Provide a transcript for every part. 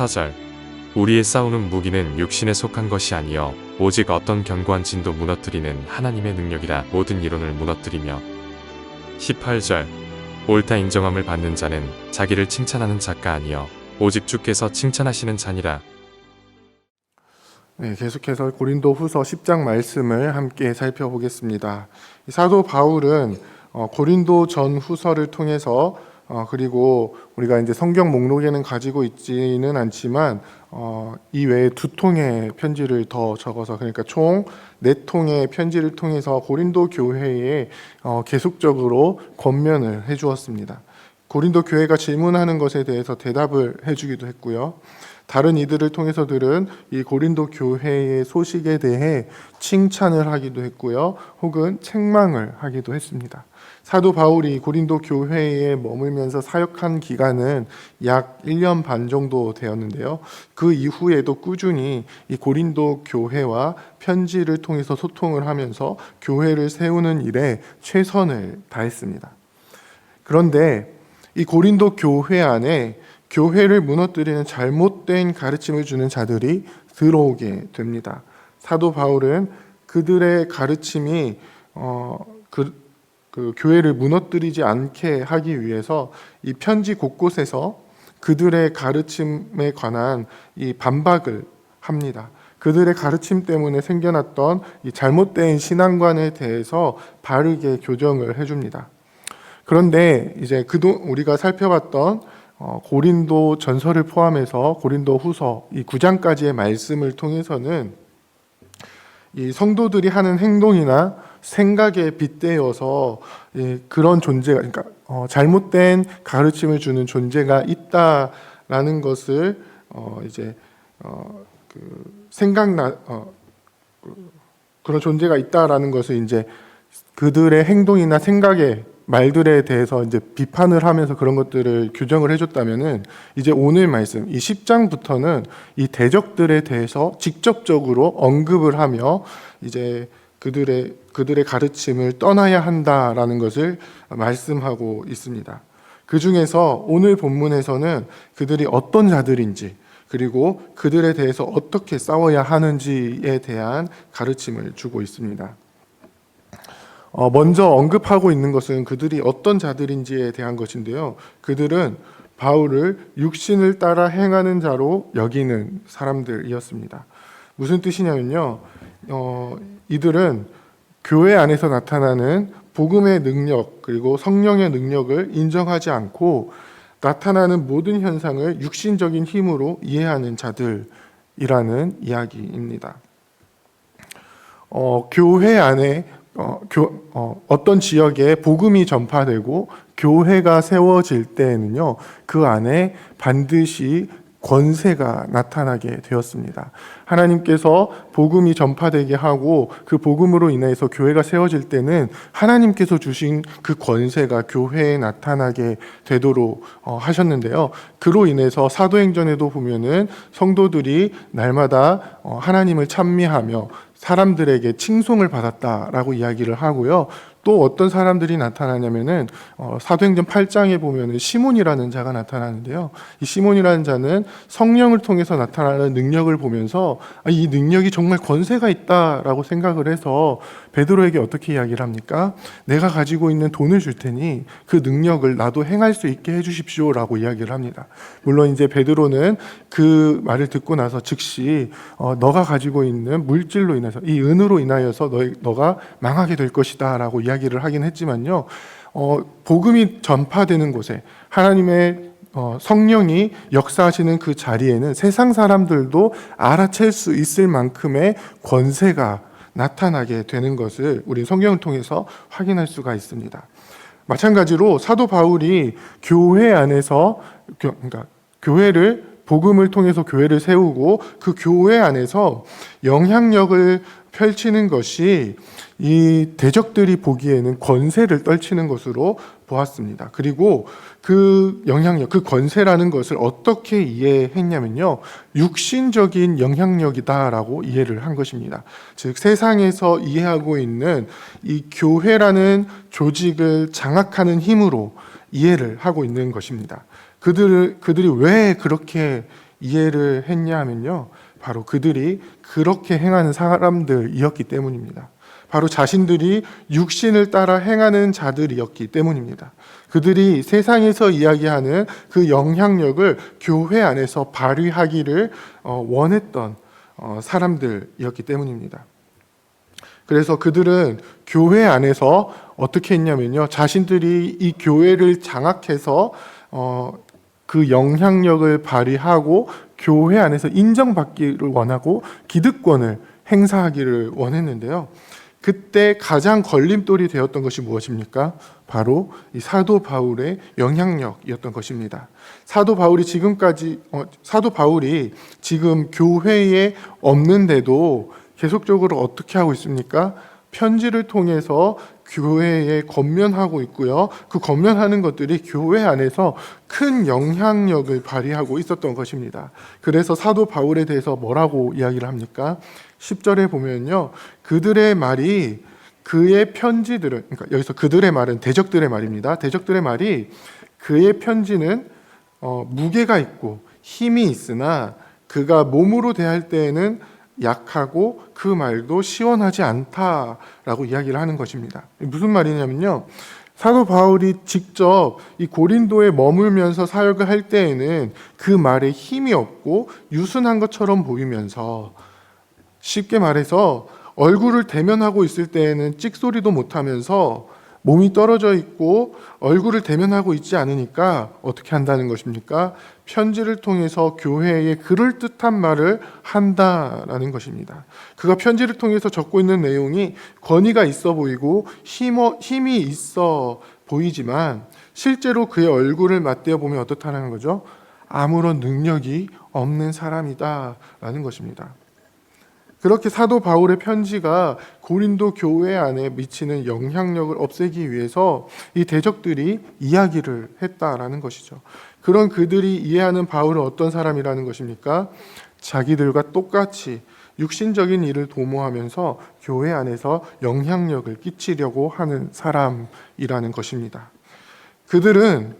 4절. 우리의 싸우는 무기는 육신에 속한 것이 아니요 오직 어떤 견고한 진도 무너뜨리는 하나님의 능력이라 모든 이론을 무너뜨리며. 18절. 옳다 인정함을 받는 자는 자기를 칭찬하는 자가 아니요 오직 주께서 칭찬하시는 자니라. 네, 계속해서 고린도 후서 10장 말씀을 함께 살펴보겠습니다. 이 사도 바울은 어, 고린도 전 후서를 통해서 어, 그리고 우리가 이제 성경 목록에는 가지고 있지는 않지만 어, 이 외에 두 통의 편지를 더 적어서 그러니까 총 네 통의 편지를 통해서 고린도 교회에 어, 계속적으로 권면을 해주었습니다. 고린도 교회가 질문하는 것에 대해서 대답을 해주기도 했고요. 다른 이들을 통해서 들은 이 고린도 교회의 소식에 대해 칭찬을 하기도 했고요. 혹은 책망을 하기도 했습니다. 사도 바울이 고린도 교회에 머물면서 사역한 기간은 약 1년 반 정도 되었는데요. 그 이후에도 꾸준히 이 고린도 교회와 편지를 통해서 소통을 하면서 교회를 세우는 일에 최선을 다했습니다. 그런데 이 고린도 교회 안에 교회를 무너뜨리는 잘못된 가르침을 주는 자들이 들어오게 됩니다. 사도 바울은 그들의 가르침이 어, 그, 그 교회를 무너뜨리지 않게 하기 위해서 이 편지 곳곳에서 그들의 가르침에 관한 이 반박을 합니다. 그들의 가르침 때문에 생겨났던 이 잘못된 신앙관에 대해서 바르게 교정을 해줍니다. 그런데 이제 그동 우리가 살펴봤던 어, 고린도 전설을 포함해서 고린도 후서 이 9장까지의 말씀을 통해서는 이 성도들이 하는 행동이나 생각에 빗대어서 이 그런 존재가 그러니까 어, 잘못된 가르침을 주는 존재가 있다라는 것을 어, 이제 어, 그 생각나 어, 그, 그런 존재가 있다라는 것을 이제 그들의 행동이나 생각에 말들에 대해서 이제 비판을 하면서 그런 것들을 규정을 해줬다면은 이제 오늘 말씀 이 10장부터는 이 대적들에 대해서 직접적으로 언급을 하며 이제 그들의 그들의 가르침을 떠나야 한다라는 것을 말씀하고 있습니다. 그 중에서 오늘 본문에서는 그들이 어떤 자들인지 그리고 그들에 대해서 어떻게 싸워야 하는지에 대한 가르침을 주고 있습니다. 어, 먼저 언급하고 있는 것은 그들이 어떤 자들인지에 대한 것인데요. 그들은 바울을 육신을 따라 행하는 자로 여기는 사람들이었습니다. 무슨 뜻이냐면요. 어, 이들은 교회 안에서 나타나는 복음의 능력 그리고 성령의 능력을 인정하지 않고 나타나는 모든 현상을 육신적인 힘으로 이해하는 자들이라는 이야기입니다. 어, 교회 안에 어, 교, 어, 어떤 지역에 복음이 전파되고 교회가 세워질 때에는요, 그 안에 반드시 권세가 나타나게 되었습니다. 하나님께서 복음이 전파되게 하고 그 복음으로 인해서 교회가 세워질 때는 하나님께서 주신 그 권세가 교회에 나타나게 되도록 어, 하셨는데요. 그로 인해서 사도행전에도 보면은 성도들이 날마다 어, 하나님을 찬미하며 사람들에게 칭송을 받았다라고 이야기를 하고요. 또 어떤 사람들이 나타나냐면은 어, 사도행전 8장에 보면은 시몬이라는 자가 나타나는데요. 이 시몬이라는 자는 성령을 통해서 나타나는 능력을 보면서 아, 이 능력이 정말 권세가 있다라고 생각을 해서 베드로에게 어떻게 이야기를 합니까? 내가 가지고 있는 돈을 줄 테니 그 능력을 나도 행할 수 있게 해주십시오라고 이야기를 합니다. 물론 이제 베드로는 그 말을 듣고 나서 즉시 어, 너가 가지고 있는 물질로 인해서 이 은으로 인하여서 너, 너가 망하게 될 것이다라고 이야기를 하긴 했지만요. 어, 복음이 전파되는 곳에 하나님의 어, 성령이 역사하시는 그 자리에는 세상 사람들도 알아챌 수 있을 만큼의 권세가 나타나게 되는 것을 우리 성경을 통해서 확인할 수가 있습니다. 마찬가지로 사도 바울이 교회 안에서 교, 그러니까 교회를 복음을 통해서 교회를 세우고 그 교회 안에서 영향력을 펼치는 것이 이 대적들이 보기에는 권세를 떨치는 것으로 보았습니다. 그리고 그 영향력, 그 권세라는 것을 어떻게 이해했냐면요. 육신적인 영향력이다라고 이해를 한 것입니다. 즉, 세상에서 이해하고 있는 이 교회라는 조직을 장악하는 힘으로 이해를 하고 있는 것입니다. 그들, 그들이 왜 그렇게 이해를 했냐 하면요. 바로 그들이 그렇게 행하는 사람들이었기 때문입니다. 바로 자신들이 육신을 따라 행하는 자들이었기 때문입니다. 그들이 세상에서 이야기하는 그 영향력을 교회 안에서 발휘하기를 어, 원했던 어, 사람들이었기 때문입니다. 그래서 그들은 교회 안에서 어떻게 했냐면요. 자신들이 이 교회를 장악해서 어, 그 영향력을 발휘하고 교회 안에서 인정받기를 원하고 기득권을 행사하기를 원했는데요. 그때 가장 걸림돌이 되었던 것이 무엇입니까? 바로 이 사도 바울의 영향력이었던 것입니다. 사도 바울이 지금까지 어, 사도 바울이 지금 교회에 없는데도 계속적으로 어떻게 하고 있습니까? 편지를 통해서 교회에 건면하고 있고요. 그 건면하는 것들이 교회 안에서 큰 영향력을 발휘하고 있었던 것입니다. 그래서 사도 바울에 대해서 뭐라고 이야기를 합니까? 10절에 보면요. 그들의 말이 그의 편지들은 그러니까 여기서 그들의 말은 대적들의 말입니다. 대적들의 말이 그의 편지는 어, 무게가 있고 힘이 있으나 그가 몸으로 대할 때에는 약하고 그 말도 시원하지 않다라고 이야기를 하는 것입니다. 무슨 말이냐면요. 사도 바울이 직접 이 고린도에 머물면서 사역을 할 때에는 그 말에 힘이 없고 유순한 것처럼 보이면서 쉽게 말해서 얼굴을 대면하고 있을 때에는 찍소리도 못하면서 몸이 떨어져 있고 얼굴을 대면하고 있지 않으니까 어떻게 한다는 것입니까? 편지를 통해서 교회에 그럴 듯한 말을 한다라는 것입니다. 그가 편지를 통해서 적고 있는 내용이 권위가 있어 보이고 힘이 있어 보이지만 실제로 그의 얼굴을 맞대어 보면 어떻다는 거죠? 아무런 능력이 없는 사람이다라는 것입니다. 그렇게 사도 바울의 편지가 고린도 교회 안에 미치는 영향력을 없애기 위해서 이 대적들이 이야기를 했다라는 것이죠. 그런 그들이 이해하는 바울은 어떤 사람이라는 것입니까? 자기들과 똑같이 육신적인 일을 도모하면서 교회 안에서 영향력을 끼치려고 하는 사람이라는 것입니다. 그들은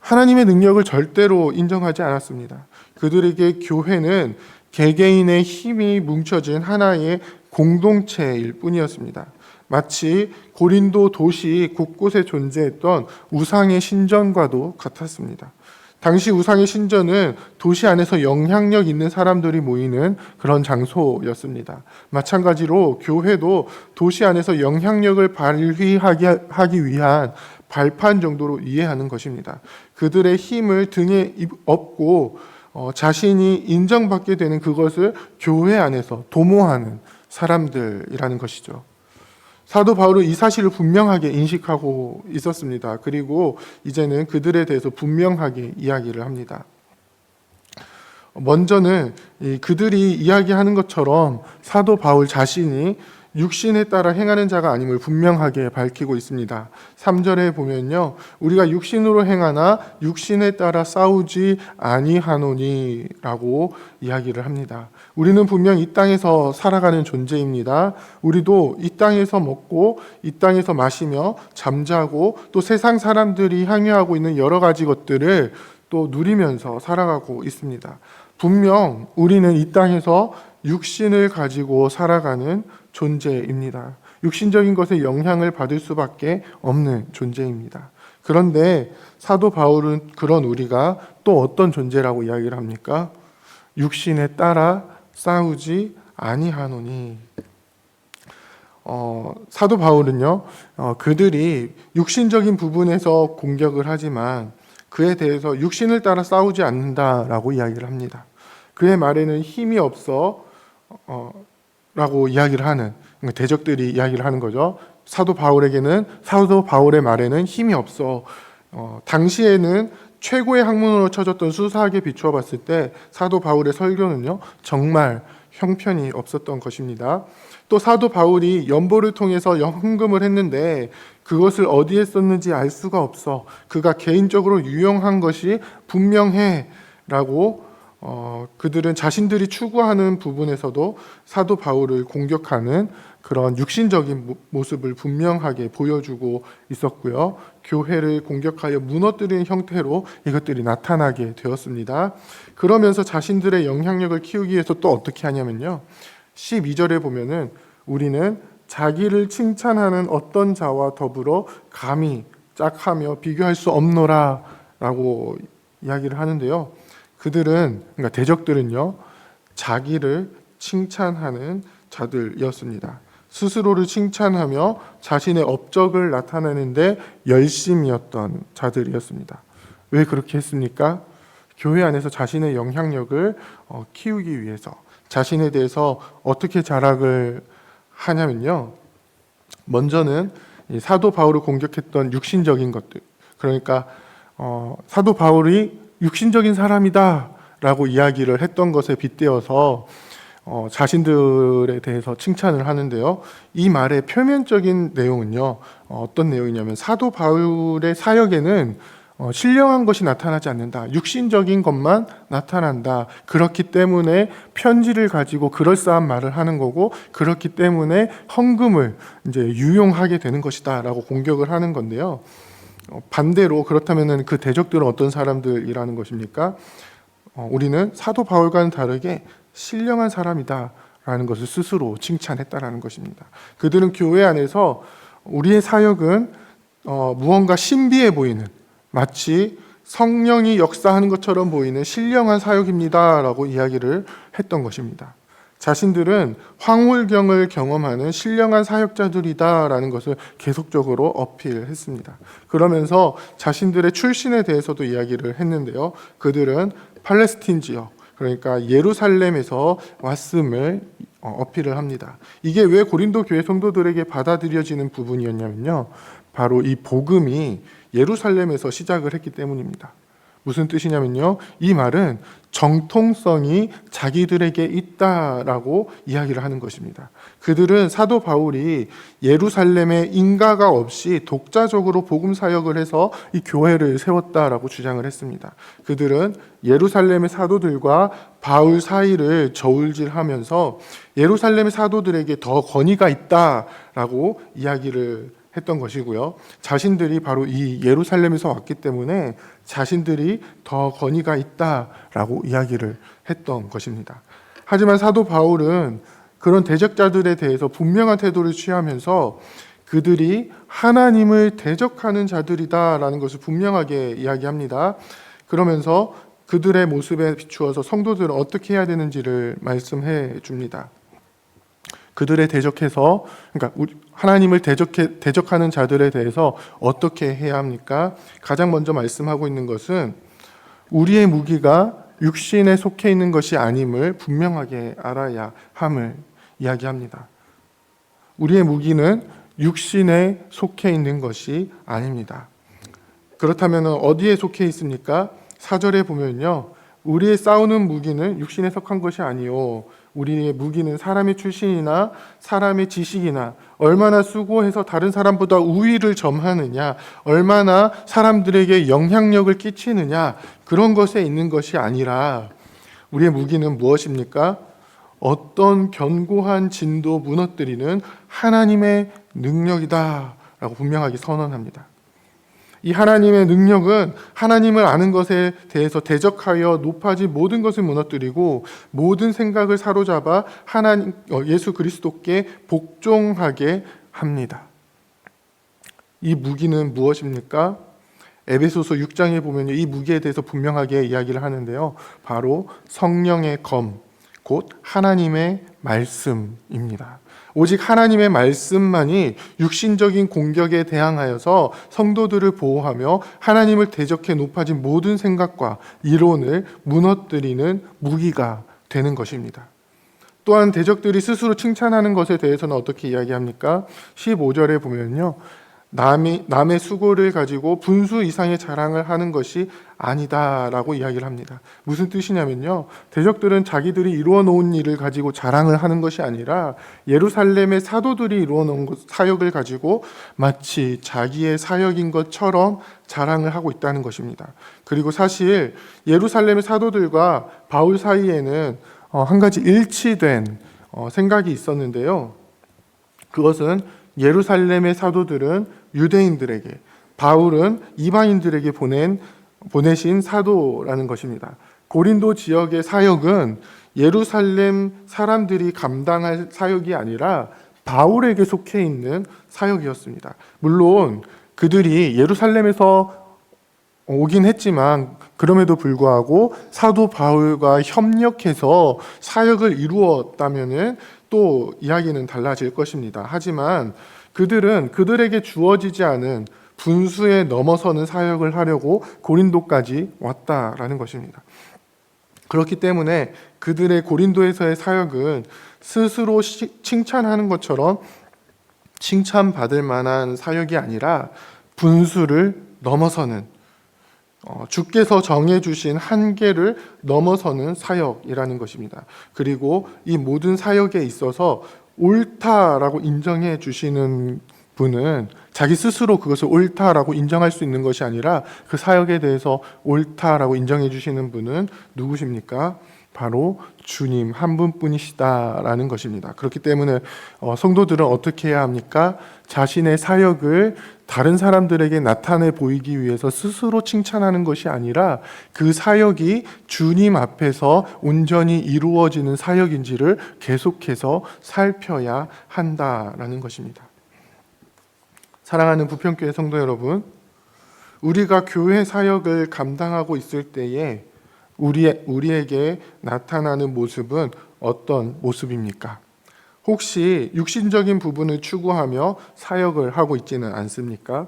하나님의 능력을 절대로 인정하지 않았습니다. 그들에게 교회는 개개인의 힘이 뭉쳐진 하나의 공동체일 뿐이었습니다. 마치 고린도 도시 곳곳에 존재했던 우상의 신전과도 같았습니다. 당시 우상의 신전은 도시 안에서 영향력 있는 사람들이 모이는 그런 장소였습니다. 마찬가지로 교회도 도시 안에서 영향력을 발휘하기 위한 발판 정도로 이해하는 것입니다. 그들의 힘을 등에 업고 어, 자신이 인정받게 되는 그것을 교회 안에서 도모하는 사람들이라는 것이죠. 사도 바울은 이 사실을 분명하게 인식하고 있었습니다. 그리고 이제는 그들에 대해서 분명하게 이야기를 합니다. 먼저는 그들이 이야기하는 것처럼 사도 바울 자신이 육신에 따라 행하는 자가 아님을 분명하게 밝히고 있습니다. 3절에 보면요. 우리가 육신으로 행하나 육신에 따라 싸우지 아니하노니라고 이야기를 합니다. 우리는 분명 이 땅에서 살아가는 존재입니다. 우리도 이 땅에서 먹고 이 땅에서 마시며 잠자고 또 세상 사람들이 향유하고 있는 여러 가지 것들을 또 누리면서 살아가고 있습니다. 분명 우리는 이 땅에서 육신을 가지고 살아가는 존재입니다. 육신적인 것에 영향을 받을 수밖에 없는 존재입니다. 그런데 사도 바울은 그런 우리가 또 어떤 존재라고 이야기를 합니까? 육신에 따라 싸우지 아니하노니. 어, 사도 바울은요, 어, 그들이 육신적인 부분에서 공격을 하지만 그에 대해서 육신을 따라 싸우지 않는다라고 이야기를 합니다. 그의 말에는 힘이 없어 어, 라고 이야기를 하는 대적들이 이야기를 하는 거죠. 사도 바울에게는 사도 바울의 말에는 힘이 없어. 어, 당시에는 최고의 학문으로 쳐졌던 수사학에 비추어 봤을 때 사도 바울의 설교는요 정말 형편이 없었던 것입니다. 또 사도 바울이 연보를 통해서 헌금을 했는데 그것을 어디에 썼는지 알 수가 없어. 그가 개인적으로 유용한 것이 분명해라고 어, 그들은 자신들이 추구하는 부분에서도 사도 바울을 공격하는 그런 육신적인 모- 모습을 분명하게 보여주고 있었고요. 교회를 공격하여 무너뜨리는 형태로 이것들이 나타나게 되었습니다. 그러면서 자신들의 영향력을 키우기 위해서 또 어떻게 하냐면요. 12절에 보면은 우리는 자기를 칭찬하는 어떤 자와 더불어 감히 짝하며 비교할 수 없노라 라고 이야기를 하는데요. 그들은 그러니까 대적들은요. 자기를 칭찬하는 자들이었습니다. 스스로를 칭찬하며 자신의 업적을 나타내는데 열심이었던 자들이었습니다. 왜 그렇게 했습니까? 교회 안에서 자신의 영향력을 어, 키우기 위해서 자신에 대해서 어떻게 자락을 하냐면요. 먼저는 이 사도 바울을 공격했던 육신적인 것들. 그러니까 어, 사도 바울이 육신적인 사람이다 라고 이야기를 했던 것에 빗대어서 어, 자신들에 대해서 칭찬을 하는데요. 이 말의 표면적인 내용은요. 어, 어떤 내용이냐면 사도 바울의 사역에는 어, 신령한 것이 나타나지 않는다. 육신적인 것만 나타난다. 그렇기 때문에 편지를 가지고 그럴싸한 말을 하는 거고 그렇기 때문에 헌금을 이제 유용하게 되는 것이다라고 공격을 하는 건데요. 어, 반대로 그렇다면은 그 대적들은 어떤 사람들이라는 것입니까? 어, 우리는 사도 바울과는 다르게 신령한 사람이다라는 것을 스스로 칭찬했다라는 것입니다. 그들은 교회 안에서 우리의 사역은 어, 무언가 신비해 보이는 마치 성령이 역사하는 것처럼 보이는 신령한 사역입니다라고 이야기를 했던 것입니다. 자신들은 황홀경을 경험하는 신령한 사역자들이다라는 것을 계속적으로 어필했습니다. 그러면서 자신들의 출신에 대해서도 이야기를 했는데요. 그들은 팔레스틴 지역, 그러니까 예루살렘에서 왔음을 어, 어필을 합니다. 이게 왜 고린도 교회 성도들에게 받아들여지는 부분이었냐면요. 바로 이 복음이 예루살렘에서 시작을 했기 때문입니다. 무슨 뜻이냐면요. 이 말은 정통성이 자기들에게 있다라고 이야기를 하는 것입니다. 그들은 사도 바울이 예루살렘에 인가가 없이 독자적으로 복음 사역을 해서 이 교회를 세웠다라고 주장을 했습니다. 그들은 예루살렘의 사도들과 바울 사이를 저울질하면서 예루살렘의 사도들에게 더 권위가 있다라고 이야기를 했던 것이고요. 자신들이 바로 이 예루살렘에서 왔기 때문에 자신들이 더 권위가 있다라고 이야기를 했던 것입니다. 하지만 사도 바울은 그런 대적자들에 대해서 분명한 태도를 취하면서 그들이 하나님을 대적하는 자들이다라는 것을 분명하게 이야기합니다. 그러면서 그들의 모습에 비추어서 성도들은 어떻게 해야 되는지를 말씀해 줍니다. 그들의 대적해서 그러니까 우리- 하나님을 대적해 대적하는 자들에 대해서 어떻게 해야 합니까? 가장 먼저 말씀하고 있는 것은 우리의 무기가 육신에 속해 있는 것이 아님을 분명하게 알아야 함을 이야기합니다. 우리의 무기는 육신에 속해 있는 것이 아닙니다. 그렇다면 어디에 속해 있습니까? 사절에 보면요. 우리의 싸우는 무기는 육신에 속한 것이 아니요. 우리의 무기는 사람의 출신이나 사람의 지식이나 얼마나 수고해서 다른 사람보다 우위를 점하느냐, 얼마나 사람들에게 영향력을 끼치느냐, 그런 것에 있는 것이 아니라 우리의 무기는 무엇입니까? 어떤 견고한 진도 무너뜨리는 하나님의 능력이다 라고 분명하게 선언합니다. 이 하나님의 능력은 하나님을 아는 것에 대해서 대적하여 높아진 모든 것을 무너뜨리고 모든 생각을 사로잡아 하나님 어, 예수 그리스도께 복종하게 합니다. 이 무기는 무엇입니까? 에베소서 6장에 보면 이 무기에 대해서 분명하게 이야기를 하는데요. 바로 성령의 검, 곧 하나님의 말씀입니다. 오직 하나님의 말씀만이 육신적인 공격에 대항하여서 성도들을 보호하며 하나님을 대적해 높아진 모든 생각과 이론을 무너뜨리는 무기가 되는 것입니다. 또한 대적들이 스스로 칭찬하는 것에 대해서는 어떻게 이야기합니까? 15절에 보면요. 남이, 남의 수고를 가지고 분수 이상의 자랑을 하는 것이 아니다라고 이야기를 합니다. 무슨 뜻이냐면요. 대적들은 자기들이 이루어 놓은 일을 가지고 자랑을 하는 것이 아니라 예루살렘의 사도들이 이루어 놓은 것- 사역을 가지고 마치 자기의 사역인 것처럼 자랑을 하고 있다는 것입니다. 그리고 사실 예루살렘의 사도들과 바울 사이에는 어, 한 가지 일치된 어, 생각이 있었는데요. 그것은 예루살렘의 사도들은 유대인들에게, 바울은 이방인들에게 보낸 보내신 사도라는 것입니다. 고린도 지역의 사역은 예루살렘 사람들이 감당할 사역이 아니라 바울에게 속해 있는 사역이었습니다. 물론 그들이 예루살렘에서 오긴 했지만 그럼에도 불구하고 사도 바울과 협력해서 사역을 이루었다면은 또 이야기는 달라질 것입니다. 하지만 그들은 그들에게 주어지지 않은 분수에 넘어서는 사역을 하려고 고린도까지 왔다라는 것입니다. 그렇기 때문에 그들의 고린도에서의 사역은 스스로 시- 칭찬하는 것처럼 칭찬받을 만한 사역이 아니라 분수를 넘어서는 어, 주께서 정해주신 한계를 넘어서는 사역이라는 것입니다. 그리고 이 모든 사역에 있어서 옳다라고 인정해 주시는 분은 자기 스스로 그것을 옳다라고 인정할 수 있는 것이 아니라 그 사역에 대해서 옳다라고 인정해 주시는 분은 누구십니까? 바로 주님 한 분뿐이시다라는 것입니다. 그렇기 때문에 어, 성도들은 어떻게 해야 합니까? 자신의 사역을 다른 사람들에게 나타내 보이기 위해서 스스로 칭찬하는 것이 아니라 그 사역이 주님 앞에서 온전히 이루어지는 사역인지를 계속해서 살펴야 한다라는 것입니다. 사랑하는 부평교회 성도 여러분, 우리가 교회 사역을 감당하고 있을 때에 우리 우리에게 나타나는 모습은 어떤 모습입니까? 혹시 육신적인 부분을 추구하며 사역을 하고 있지는 않습니까?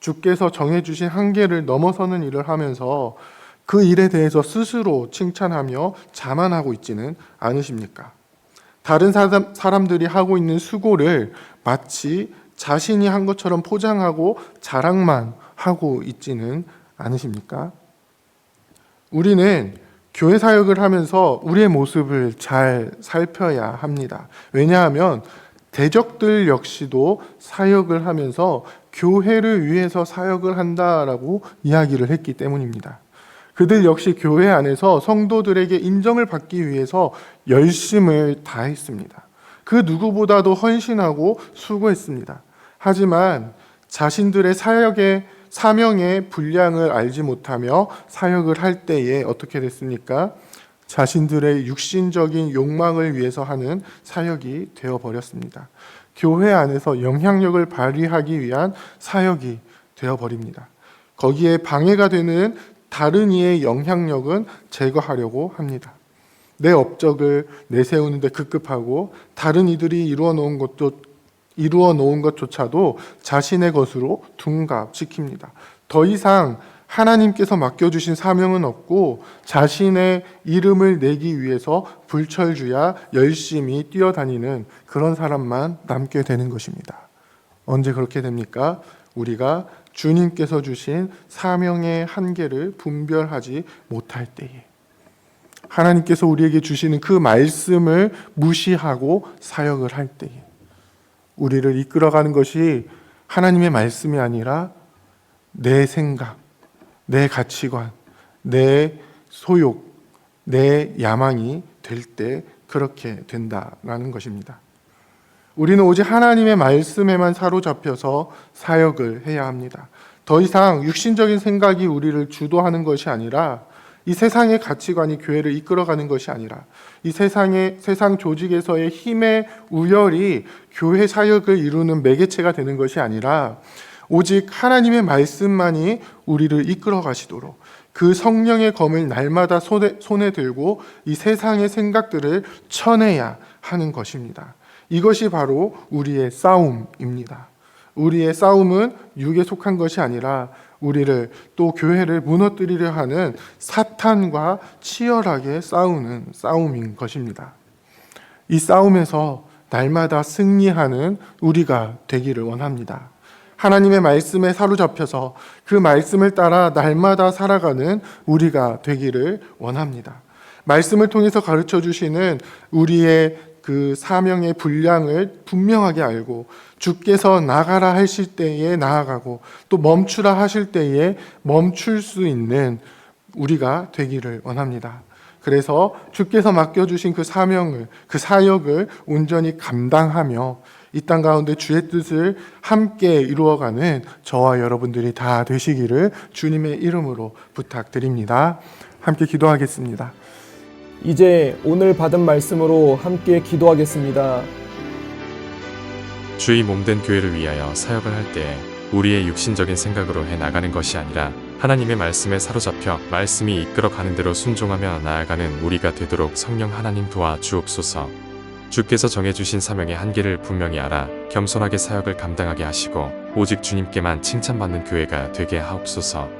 주께서 정해주신 한계를 넘어서는 일을 하면서 그 일에 대해서 스스로 칭찬하며 자만하고 있지는 않으십니까? 다른 사람, 사람들이 하고 있는 수고를 마치 자신이 한 것처럼 포장하고 자랑만 하고 있지는 않으십니까? 우리는 교회 사역을 하면서 우리의 모습을 잘 살펴야 합니다. 왜냐하면 대적들 역시도 사역을 하면서 교회를 위해서 사역을 한다라고 이야기를 했기 때문입니다. 그들 역시 교회 안에서 성도들에게 인정을 받기 위해서 열심을 다했습니다. 그 누구보다도 헌신하고 수고했습니다. 하지만 자신들의 사역의 사명의 분량을 알지 못하며 사역을 할 때에 어떻게 됐습니까? 자신들의 육신적인 욕망을 위해서 하는 사역이 되어 버렸습니다. 교회 안에서 영향력을 발휘하기 위한 사역이 되어 버립니다. 거기에 방해가 되는 다른 이의 영향력은 제거하려고 합니다. 내 업적을 내세우는데 급급하고 다른 이들이 이루어 놓은 것도 이루어 놓은 것조차도 자신의 것으로 둔갑시킵니다. 더 이상 하나님께서 맡겨주신 사명은 없고 자신의 이름을 내기 위해서 불철주야 열심히 뛰어다니는 그런 사람만 남게 되는 것입니다. 언제 그렇게 됩니까? 우리가 주님께서 주신 사명의 한계를 분별하지 못할 때에 하나님께서 우리에게 주시는 그 말씀을 무시하고 사역을 할 때에 우리를 이끌어가는 것이 하나님의 말씀이 아니라 내 생각, 내 가치관, 내 소욕, 내 야망이 될 때 그렇게 된다라는 것입니다. 우리는 오직 하나님의 말씀에만 사로잡혀서 사역을 해야 합니다. 더 이상 육신적인 생각이 우리를 주도하는 것이 아니라 이 세상의 가치관이 교회를 이끌어가는 것이 아니라 이 세상의 세상 조직에서의 힘의 우열이 교회 사역을 이루는 매개체가 되는 것이 아니라 오직 하나님의 말씀만이 우리를 이끌어 가시도록 그 성령의 검을 날마다 손에, 손에 들고 이 세상의 생각들을 쳐내야 하는 것입니다. 이것이 바로 우리의 싸움입니다. 우리의 싸움은 육에 속한 것이 아니라 우리를 또 교회를 무너뜨리려 하는 사탄과 치열하게 싸우는 싸움인 것입니다. 이 싸움에서 날마다 승리하는 우리가 되기를 원합니다. 하나님의 말씀에 사로잡혀서 그 말씀을 따라 날마다 살아가는 우리가 되기를 원합니다. 말씀을 통해서 가르쳐 주시는 우리의 그 사명의 분량을 분명하게 알고 주께서 나가라 하실 때에 나아가고 또 멈추라 하실 때에 멈출 수 있는 우리가 되기를 원합니다. 그래서 주께서 맡겨주신 그 사명을, 그 사역을 온전히 감당하며 이 땅 가운데 주의 뜻을 함께 이루어가는 저와 여러분들이 다 되시기를 주님의 이름으로 부탁드립니다. 함께 기도하겠습니다. 이제 오늘 받은 말씀으로 함께 기도하겠습니다. 주의 몸된 교회를 위하여 사역을 할 때에 우리의 육신적인 생각으로 해 나가는 것이 아니라 하나님의 말씀에 사로잡혀 말씀이 이끌어 가는 대로 순종하며 나아가는 우리가 되도록 성령 하나님 도와 주옵소서. 주께서 정해주신 사명의 한계를 분명히 알아 겸손하게 사역을 감당하게 하시고 오직 주님께만 칭찬받는 교회가 되게 하옵소서.